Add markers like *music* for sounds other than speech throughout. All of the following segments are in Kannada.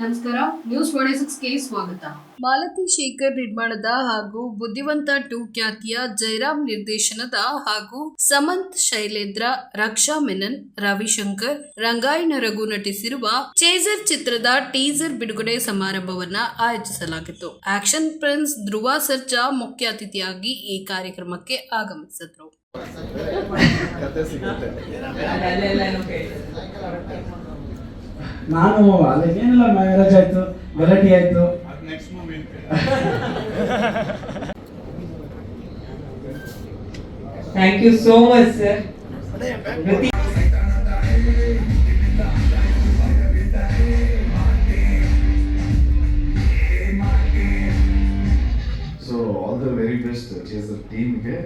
ನಮಸ್ಕಾರ ನ್ಯೂಸ್ ಫೋರ್ಟಿ ಸಿಕ್ಸ್ಗೆ ಸ್ವಾಗತ. ಮಾಲತಿ ಶೇಖರ್ ನಿರ್ಮಾಣದ ಹಾಗೂ ಬುದ್ಧಿವಂತ ಟು ಖ್ಯಾತಿಯ ಜಯರಾಮ್ ನಿರ್ದೇಶನದ ಹಾಗೂ ಸಮಂತ್ ಶೈಲೇಂದ್ರ ರಕ್ಷಾ ಮೆನನ್ ರವಿಶಂಕರ್ ರಂಗಾಯಣ ರಘು ನಟಿಸಿರುವ ಚೇಜರ್ ಚಿತ್ರದ ಟೀಸರ್ ಬಿಡುಗಡೆ ಸಮಾರಂಭವನ್ನ ಆಯೋಜಿಸಲಾಗಿತ್ತು. ಆಕ್ಷನ್ ಪ್ರಿನ್ಸ್ ಧ್ರುವ ಸರ್ಜಾ ಮುಖ್ಯ ಅತಿಥಿಯಾಗಿ ಈ ಕಾರ್ಯಕ್ರಮಕ್ಕೆ ಆಗಮಿಸಿದ್ರು. ನಾನು ಅದಕ್ಕೇನಿಲ್ಲ ಮ್ಯಾರೇಜ್ ಆಯ್ತು ಗಲಾಟಿ ಆಯ್ತು. Thank you so much sir. So all the very best ಟೀಮ್ಗೆ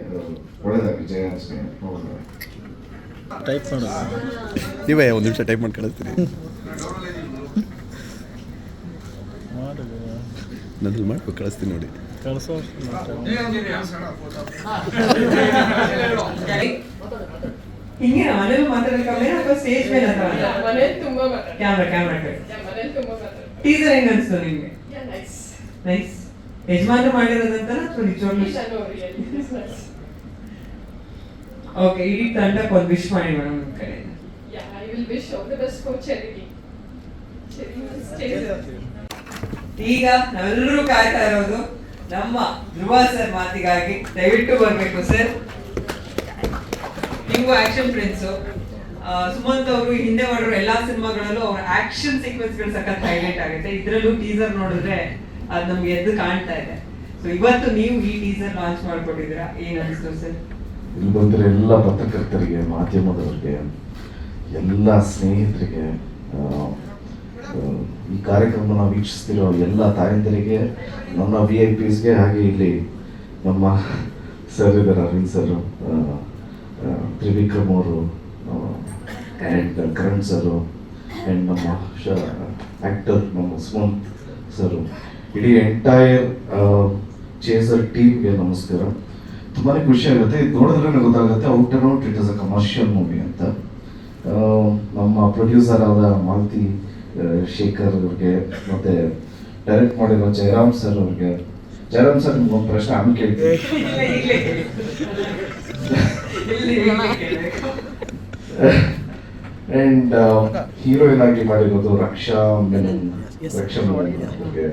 ಟೈಪ್ ಮಾಡೋದು. ನೀವೇ ಒಂದು ನಿಮಿಷ ಟೈಪ್ ಮಾಡಿ ಕಳಿಸ್ತೀನಿ ನನ್ನಲ್ಲಿ ಮಾಡಿ ಕಳಿಸ್ತೀನಿ ನೋಡಿ. ಹಿಂಗೆ ಮನೇಲಿ ಮಾತಾಡೋ ಕಮ್ಮಿನ ಅಥವಾ ಸ್ಟೇಜ್ ಮೇಲೆ ಅಂತ ಕ್ಯಾಮ್ರಾ ಕಡೆ. ಟೀಸರ್ ಹೆಂಗ್ ಅನ್ಸ್ತು ನಿಮ್ಗೆ? ನೈಸ್ ನೈಸ್ ಯಜಮಾನ್ರು ಮಾಡಿರೋದಂತ ಅಥವಾ ನಿಜವಾಗ್ಲೂ? ಓಕೆ ಇಡೀ ತಂಡಕ್ಕೆ ಒಂದು ವಿಶ್ ಮಾಡಿ ಮೇಡಮ್ ನಿಮ್ಮ ಕಡೆಯಿಂದ. Yeah, I will wish all the best for Cherry. Cherry will stay there. ಈಗ ನಾವೆಲ್ಲರೂ ಕಾಯ್ತಾ ಇರೋದು ನಮ್ಮ ಧ್ರುವ ಸರ್ ಮಾತಿಗಾಗಿ ದಯವಿಟ್ಟು ಬರಬೇಕು ಸರ್. ನೀವು ಆಕ್ಷನ್ ಫ್ರೆಂಡ್ಸ್. ಸುಮಂತ್ ಅವರು ಹಿಂದೆ ಮಾಡಿರೋ ಎಲ್ಲಾ ಸಿನಿಮಾಗಳಲ್ಲೂ ಅವ್ರ ಆಕ್ಷನ್ ಸೀಕ್ವೆನ್ಸ್ಗಳು ಸಖತ್ ಹೈಲೈಟ್ ಆಗುತ್ತೆ. ಇದರಲ್ಲೂ ಟೀಸರ್ ನೋಡಿದ್ರೆ ಅದು ನಮ್ಗೆ ಎದ್ದು ಕಾಣ್ತಾ ಇದೆ. ಸೊ ಇವತ್ತು ನೀವು ಈ ಟೀಸರ್ ಲಾಂಚ್ ಮಾಡ್ಕೊಟ್ಟಿದ್ದೀರಾ? ಏನ್ ಅನಿಸ್ತು ಸರ್? ಇಲ್ಲಿ ಬಂದ್ರೆ ಎಲ್ಲ ಪತ್ರಕರ್ತರಿಗೆ, ಮಾಧ್ಯಮದವರಿಗೆ, ಎಲ್ಲ ಸ್ನೇಹಿತರಿಗೆ ಈ ಕಾರ್ಯಕ್ರಮನ ವೀಕ್ಷಿಸ್ತಿರೋ ಎಲ್ಲ ತಾಯಂದಿರಿಗೆ ನನ್ನ ವಿ ಐ ಪಿಸ್ಗೆ ಹಾಗೆ ಇಲ್ಲಿ ನಮ್ಮ ಸರ್ ಇದ್ದಾರೆ, ಅರವಿಂದ್ ಸರ್ ತ್ರಿವಿಕ್ರಮ್ ಅವರು ಆ್ಯಂಡ್ ಕರಣ್ ಸರು ಆ್ಯಂಡ್ ನಮ್ಮ ಶ ಆ್ಯಕ್ಟರ್ ನಮ್ಮ ಸುಮಂತ್ ಸರು ಇಡೀ ಎಂಟೈರ್ ಚೇಸರ್ ಟೀಮ್ಗೆ ನಮಸ್ಕಾರ. ತುಂಬಾ ಖುಷಿ ಆಗುತ್ತೆ. ಇದು ನೋಡಿದ್ರೆ ಗೊತ್ತಾಗುತ್ತೆ, out and out it is a commercial movie ಅಂತ. ನಮ್ಮ ಪ್ರೊಡ್ಯೂಸರ್ ಆದ ಮಾಲತಿ ಶೇಖರ್ ಅವ್ರಿಗೆ ಮತ್ತೆ ಡೈರೆಕ್ಟ್ ಮಾಡಿರೋ ಜಯರಾಮ್ ಸರ್ ಅವ್ರಿಗೆ. ಜಯರಾಮ್ ಸರ್ ನಿಮ್ಗೆ ಒಂದು ಪ್ರಶ್ನೆ ಆಮೇಲೆ ಕೇಳ್ತೀನಿ. ಅಂಡ್ ಹೀರೋಯಿನ್ ಆಗಿ ಮಾಡಿರೋದು ರಕ್ಷಾ ಮೆನನ್. ರಕ್ಷಾ ಮೆನನ್ ಅವ್ರಿಗೆ.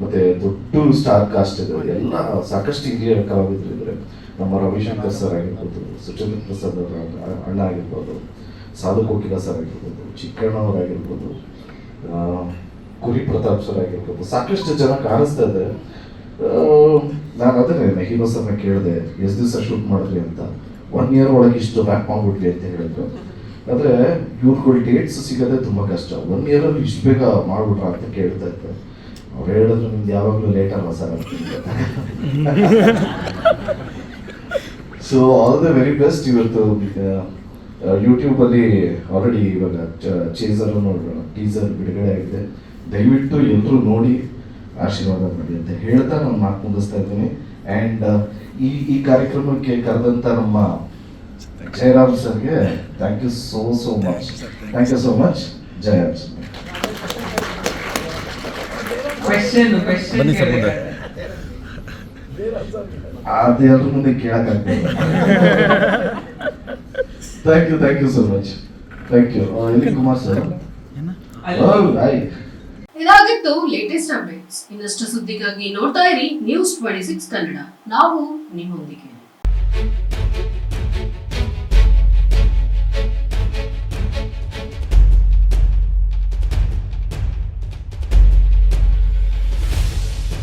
ಮತ್ತೆ ದೊಡ್ಡ ಸ್ಟಾರ್ ಕಾಸ್ಟ್ ಇದೆ ಎಲ್ಲ ಸಾಕಷ್ಟು ಹಿರಿಯ ಕಲಾವಿದರು ಇದ್ದಾರೆ. ನಮ್ಮ ರವಿಶಂಕರ್ ಸರ್ ಆಗಿರ್ಬೋದು ಸುಚಂದ್ರ ಪ್ರಸಾದ್ ಅವರ ಅಣ್ಣ- ಆಗಿರ್ಬೋದು ಸಾಧು ಕೋಕಿಲ ಸರ್ ಆಗಿರ್ಬೋದು ಚಿಕ್ಕಣ್ಣ ಅವರಾಗಿರ್ಬೋದು ಆ, ಕುರಿ ಪ್ರತಾಪ್ ಸರ್ ಆಗಿರ್ಬೋದು. ಸಾಕಷ್ಟು ಜನ ಕಾಣಿಸ್ತಾ ಇದೆ ನಾನು ಅದನ್ನೇ ಹೀರೋ ಸರ್ನ ಕೇಳಿದೆ ಎಷ್ಟು ದಿವಸ ಶೂಟ್ ಮಾಡಿದ್ರಿ ಅಂತ. ಒನ್ ಇಯರ್ ಒಳಗೆ ಇಷ್ಟು ರ್ಯಾಪ್ ಮಾಡ್ಬಿಟ್ವಿ ಅಂತ ಹೇಳಿದ್ರು. ಆದರೆ ಇವ್ರುಗಳು ಡೇಟ್ಸ್ ಸಿಗೋದೇ ತುಂಬ ಕಷ್ಟ. ಒನ್ ಇಯರಲ್ಲಿ ಇಷ್ಟು ಬೇಗ ಮಾಡ್ಬಿಟ್ರ ಅಂತ ಕೇಳ್ತಾ ಇದ್ದೆ. ಅವ್ರು ಹೇಳಿದ್ರು ನಿಮ್ದು ಯಾವಾಗಲೂ ಲೇಟ್ ಅಲ್ವಾ sir? So all the very best ಇವತ್ತು ಯೂಟ್ಯೂಬಲ್ಲಿ ಆಲ್ರೆಡಿ ಇವಾಗ ಚೇಸರ್ ಟೀಸರ್ ಬಿಡುಗಡೆ ಆಗಿದೆ. ದಯವಿಟ್ಟು ಎಲ್ಲರೂ ನೋಡಿ ಆಶೀರ್ವಾದ ಮಾಡಿ ಅಂತ ಹೇಳ್ತಾ ನಾನು ಮಾತು ಮುಗಿಸ್ತಾ ಇದ್ದೀನಿ. ಆ್ಯಂಡ್ ಈ ಈ ಕಾರ್ಯಕ್ರಮಕ್ಕೆ ಕರೆದಂಥ ನಮ್ಮ ಜಯರಾಮ್ ಸರ್ಗೆ thank you so so much thank you so much Jayaram sir question question ಬನ್ನಿ ಸರ್ ಮುಂದೆ. ಅದು ಮುಂದೆ ಕೇಳಕ್ಕಾಗ್ತದೆ *laughs* thank you thank you so much thank you ಎಲ್ಲಿ ಕುಮಾರ್ ಸರ್ ಇದಾಗಿತ್ತು ಲೇಟೆಸ್ಟ್ ಅಪ್ಡೇಟ್ಸ್ ಇನ್ನಷ್ಟು ಸುದ್ದಿಗಾಗಿ ನೋಡ್ತಾ ಇರಿ ನ್ಯೂಸ್ ಟ್ವೆಂಟಿ ಸಿಕ್ಸ್ ಕನ್ನಡ ನಾವು ನಿಮ್ಮೊಂದಿಗೆ.